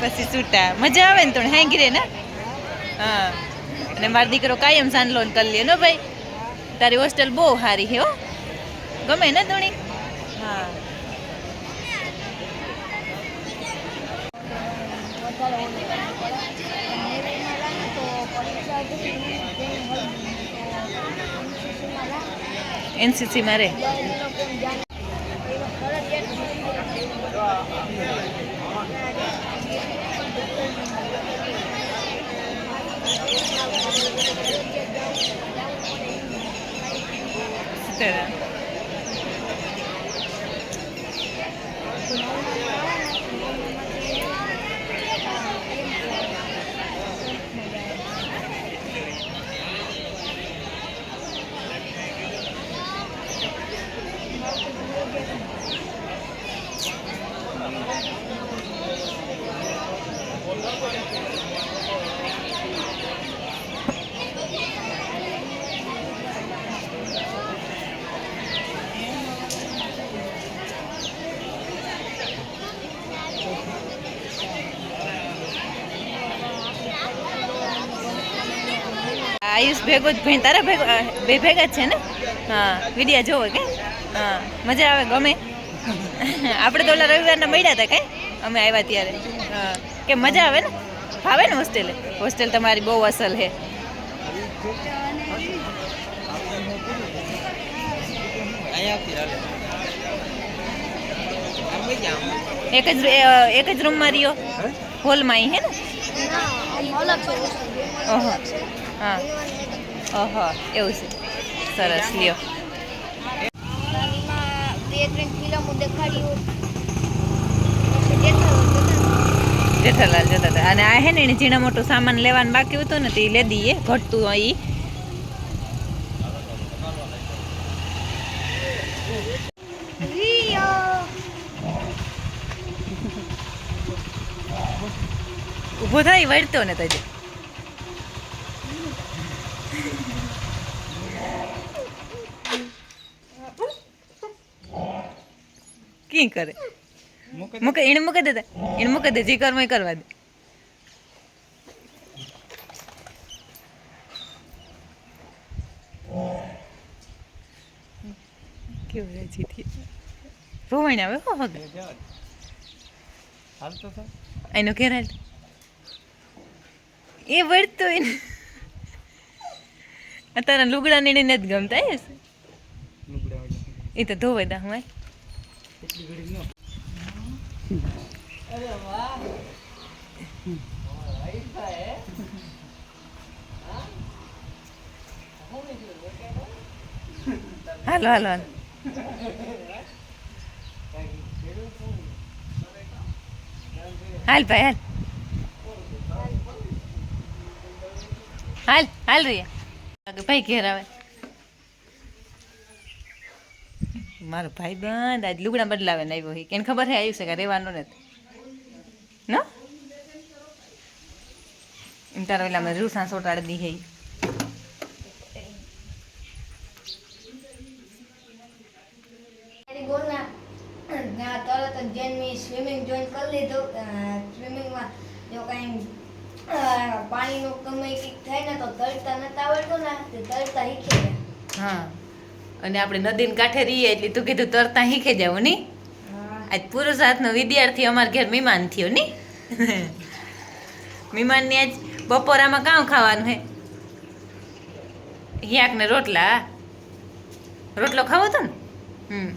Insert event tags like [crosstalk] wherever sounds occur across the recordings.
પછી છૂટા મજા આવે ને તો હેંગી રે ને? હા. અને મારો દીકરો કાયમ સાંજલો ને કરી લે, નો ભાઈ? તારી હોસ્ટેલ બહુ સારી છે, હો. ગમે ને ધોણી? હા. એનસીસીમાં ઓલું કરવું પડે નેવીમાં જાય ને તો પરીક્ષા હતી ને તેની હોય તો એનસીસીમાં જાય એનસીસીમાં રે ત્યારે એ લોકોને જાણ એ લોકો ફરજિયાત સરસ. આયુષ ભેગો જ ભાઈ તારા ભેગો બે ભેગા જ છે ને? હા વિડિયા જોવો કે? હા મજા આવે ગમે? આપણે તો ઓલા રવિવારના મળ્યા હતા કઈ? અમે આવ્યા ત્યારે. હા કે મજા આવે ને? ફાવે ને હોસ્ટેલે? હોસ્ટેલ તમારી બહુ અસલ છે. એક જ એક જ રૂમમાં રહ્યો? હોલમાં અહીં હે ને? ઓહો. હા. ઓહો, એવું છે. સરસ, લ્યો. બે ત્રણ ફિલ્મો દેખાડ્યું જેઠાલાલ જોતા હતા. અને આ હે ને એને ઝીણા મોટું સામાન લેવાનું બાકી હતું ને તે લે દઈએ. ઘટતું ઈ. ઊભો થાય વળતો ને તજે કી કરે? મૂકે એને મૂકી દેતા એને મૂકી દે જે કર્મ કરવા દે. કેવું થી રોવાણ આવે હો હગે? એનો ઘેર હાલ. એ વળતો એને તારા લુગડા ને એને નથી ગમતા એ એ તો ધોવે દા હું હાલો હાલો હાલો. હાલ ભાઈ હાલ. હાલ હાલ રિયા. ભાઈ ઘેર આવે. મારો ભાઈ બંધ. આજ લુગડા બદલાવે ને આવ્યો કેમ ખબર હે આવ્યું છે કે રહેવાનો નથી. ન? એમ તારા ઓલા રૂસા સોટાડી દી હે. તરત જ સ્વિમિંગ જોઈન કરી લીધું. સ્વિમિંગમાં જો કાંઈ પાણીનું કંઈક થાય ને તો તરતા નતા આવડતું ને તે તરતા શીખી હા. અને આપણે નદીને કાંઠે રહીએ એટલે તું કીધું તરતા શીખે જાવની આજ પુરુષ હાથનો વિદ્યાર્થી અમારા ઘેર મહેમાન થયો ની [laughs] મહેમાનની આજ બપોરામાં કાં ખાવાનું હે? હિયાક ને રોટલા? રોટલો ખાવો તો ને? હમ.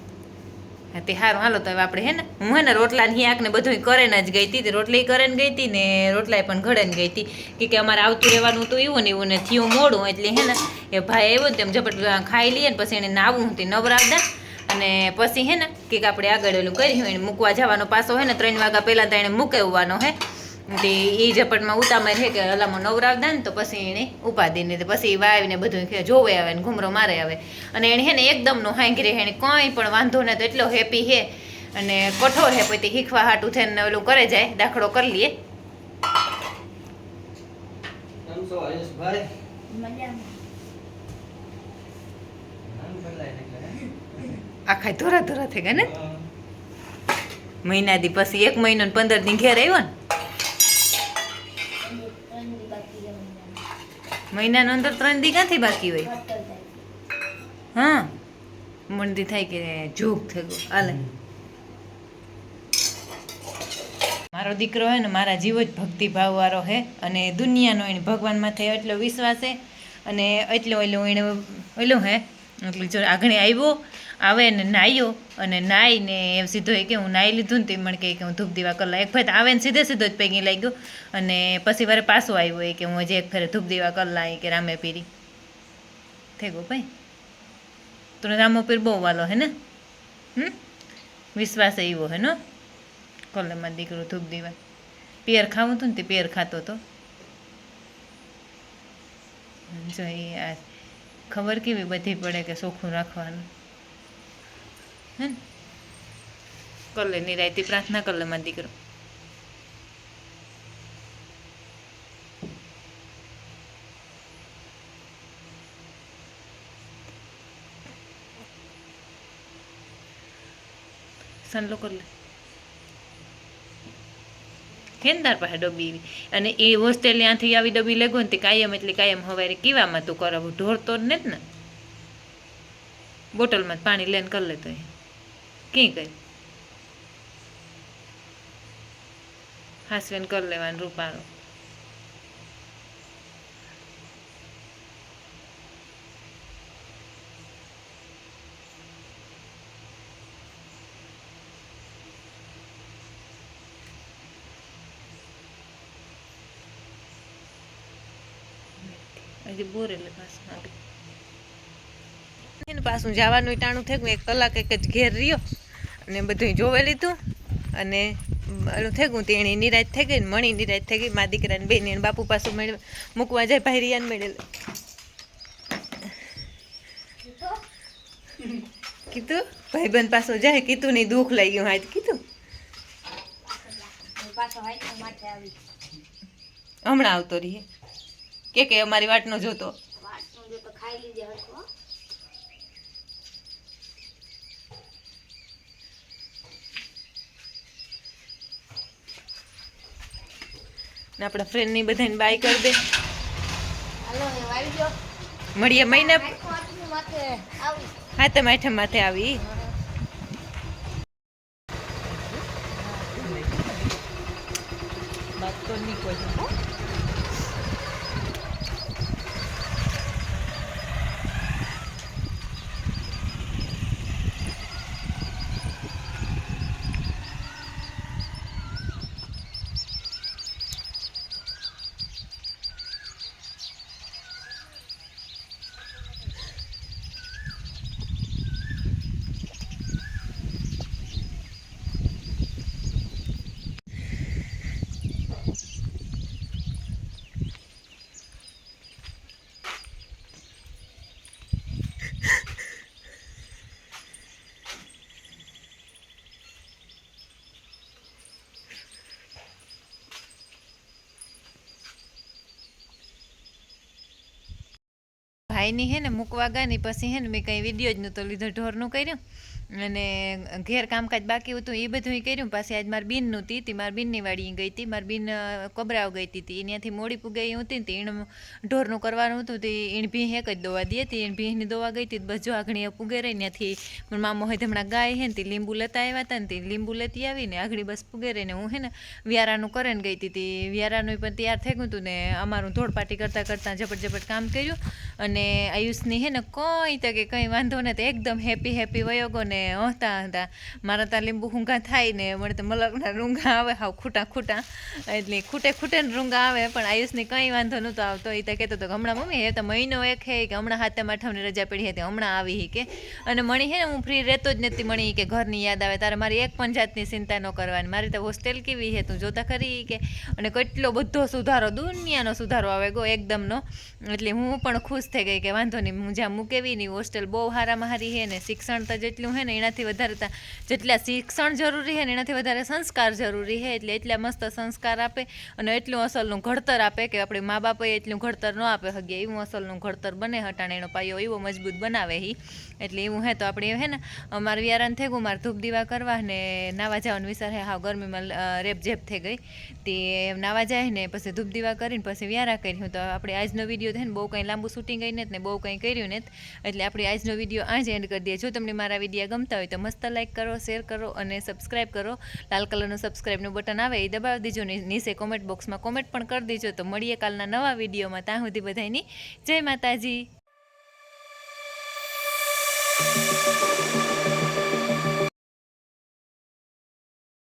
તે સારું હાલો, તો હવે આપણે હે ને, હું હે ને રોટલા હિયાક ને બધું કરીને જ ગઈ હતી. રોટલી કરીને ગઈ હતી ને રોટલાય પણ ઘડે ગઈ હતી કે અમારે આવતું રહેવાનું તો એવું ને એવું ને થયું મોડું. એટલે હે ને, એ ભાઈ આવ્યો ને તેમ ઝપટ ખાઈ લઈએ ને પછી એને નાવું હતી નવરાવદા અને પછી હે ને, કે આપણે આગળ ઓલું કર્યું, એને મૂકવા જવાનો પાછો હે ને, ત્રણ વાગ્યા પહેલાં તો એને મૂકવવાનો હે. તે એ ઝપટમાં ઉતામાં છે કે અલામો નવરાવદા ને તો પછી એને ઉપાધી ને પછી વાવીને બધું જોવે આવે ને ઘૂમરો મારે આવે. અને એને હે ને એકદમ નો હાંગી રહે એને કંઈ પણ વાંધો ને તો એટલો હેપી હે અને કઠોર હે પછી શીખવા હાટું થઈને ઓલું કરે જાય દાખલો કરી લઈએ? આખા ધોરા ધોરા થઈ ગયા ને? મહિના દી પછી એક મહિનો પંદર દી ઘેર આવ્યો ને? દી મહિનાના. અંદર ત્રણ દી ક્યાંથી બાકી હોય થાય. હા મંદી થાય કે જોગ થઈ ગયો હાલે મારો દીકરો હે ને મારા જીવ જ ભક્તિભાવ વાળો હે અને દુનિયાનો એને ભગવાન માથે એટલો વિશ્વાસ હે અને એટલો એટલો એને ઓલું હે એટલે જો આગળ આવ્યો આવે ને નાહ્યો અને નાહીને એમ સીધો એ કે હું નાહી લીધું ને તે મને કહે કે હું ધૂપ દીવા કર એક ફેર આવે ને સીધે સીધો જ પૈકી લાગ્યો અને પછી વારે પાછો આવ્યો એ કે હું હજી એક ફેરે ધૂપ દીવા કર લાવી કે રામે પીરી. થઈ ગયો ભાઈ? તને રામો પીર બહુ વાલો હે ને? હમ? વિશ્વાસ એવો હે નો? કોલેમાં દીકરો ધૂપ દીવા. પિયર ખાવું હતું ને તે પિયર ખાતો હતો જોઈએ આ ખબર કેવી બધી પડે કે ચોખ્ખું રાખવાનું? હે ને? કલે નિરાયતી પ્રાર્થના કલે માં દીકરો. સનલો કર લે. ખેંદાર પાસે ડબ્બી એવી. અને એ હોસ્ટેલ ત્યાંથી આવી ડબ્બી લેગો ને તે કાયમ એટલે કાયમ હવારે કીવામાં તું કરાવું? ઢોર તો ને જ ને? બોટલમાં પાણી લઈને કરી લેતો એ. કી કઈ હાસવેન કરી લેવાનું રૂપારો હજી બોર એટલે પાછું આગળ પાછું જવાનું ટાણું થયું એક કલાક એક જ ઘેર રહ્યો. અને બધું જોવે લીધું. અને એનું થઈ ગયું, તેણી નિરાશ થઈ ગઈ ને મણી નિરાશ થઈ ગઈ. મા દીકરાને બેન એને બાપુ પાછું મેળવે મૂકવા જાય ભાઈ રિયાને મેળે કીધું? ભાઈબંધ પાછો જાય, કીધું નહીં, દુઃખ લઈ ગયું હાથ કીધું. હમણાં આવતો રહીએ. કે કે અમારી વાટનો જોતો. વાટનું જો તો ખાઈ લીધે હરખું ને આપણા ફ્રેન્ડની બધાને બાય કરી દે. હાલો આવી ગયો મળીએ મહિના હા તમે આઠમ માથે આવી. વાત તો નહીં કોઈ ભાઈની હે ને મૂકવા ગયા ને પછી હે ને મેં કંઈ વીડિયો જ નહોતો લીધો, ઢોરનું કર્યું. અને ઘેર કામકાજ બાકી હતું એ બધું કર્યું પાછી આજ મારી બીનનું હતી તે મારી બીનની વાડી ગઈ હતી મારી બીન અ, ગઈ હતી ત્યાંથી મોડી પુગાઈ હતી ને તે ઢોરનું કરવાનું હતું તે એણ ભીહ એક જ દવા દે હતી એણ ભીહની દવા ગઈ હતી બસ જો આગળી પુગે રહી ત્યાંથી મામો હોય હમણાં ગાય હે ને તે લીંબુ લેતા આવ્યા હતા ને તે લીંબુ લેતી આવીને આગળી બસ પુગે રહીને હું હે ને વ્યારાનું કરીને ગઈ હતી વ્યારાનું પણ તૈયાર થઈ ગયું હતું ને અમારું ધોળપાટી કરતાં કરતાં ઝપટ ઝપટ કામ કર્યું અને આયુષની હે ને કંઈ તકે કંઈ વાંધો ને તો એકદમ હેપી હેપી વયો ગયો ને હસતા હતા મારા ત્યાં લીંબુ હુંગા થાય ને, મને તો મલકના રૂંગા આવે, હાવ ખૂટા ખૂટા. એટલે ખૂટે ખૂટે ને રૂંગા આવે, પણ આયુષને કંઈ વાંધો નહોતો આવતો. એ તો કહેતો હતો કે હમણાં મમ્મી એ તો મહિનો એક હે કે હમણાં હાથે માઠમની રજા પડી હતી હમણાં આવી હી કે. અને મણી હે હું ફ્રી રહેતો જ નથી મણી કે ઘરની યાદ આવે. તારે મારી એક પણ જાતની ચિંતા ન કરવાની. મારી તો હોસ્ટેલ કેવી હે, તું જોતા ખરી કે. અને કેટલો બધો સુધારો, દુનિયાનો સુધારો આવે, ગો એકદમનો એટલે હું પણ ખુશ થઈ ગઈ કે વાંધો નહીં, હું જ્યાં મૂકેવી નહીં હોસ્ટેલ બહુ હારામાં હારી હે ને, શિક્ષણ તો જેટલું હે ને એનાથી વધારે જેટલા શિક્ષણ જરૂરી છે ને એનાથી વધારે સંસ્કાર જરૂરી છે. એટલે એટલા મસ્ત સંસ્કાર આપે અને એટલું અસલનું ઘડતર આપે કે આપણે મા બાપે એટલું ઘડતર ન આપે હગે, એવું અસલનું ઘડતર બને હટાણે એનો પાયો એવો મજબૂત બનાવે હી. એટલે એવું હે તો આપણે હે ને, અમારે વ્યારાન થઈ ગયું, મારે ધૂપ દીવા કરવા ને નાવા જવાનું વિચાર હે હા ગરમીમાં રેપ જેપ થઈ ગઈ. તે નાવા જાય ને પછી ધૂપ દીવા કરીને પછી વ્યારા કર્યું તો આપણે આજનો વીડિયો ને બહુ કંઈ લાંબુ શૂટિંગ ગઈ નથી ને બહુ કંઈ કર્યું નથી એટલે આપણે આજનો વીડિયો આ એન્ડ કરી દઈએ. જો તમને મારા વીડિયો ગમતા હોય તો મસ્ત લાઈક કરો શેર કરો અને સબસ્ક્રાઈબ કરો. લાલ કલરનું સબસ્ક્રાઈબનું બટન આવે એ દબાવી દેજો ને નીચે કોમેન્ટ બોક્સમાં કોમેન્ટ પણ કરી દેજો. તો મળીએ કાલના નવા વિડીયોમાં. ત્યાં સુધી બધાની જય માતાજી.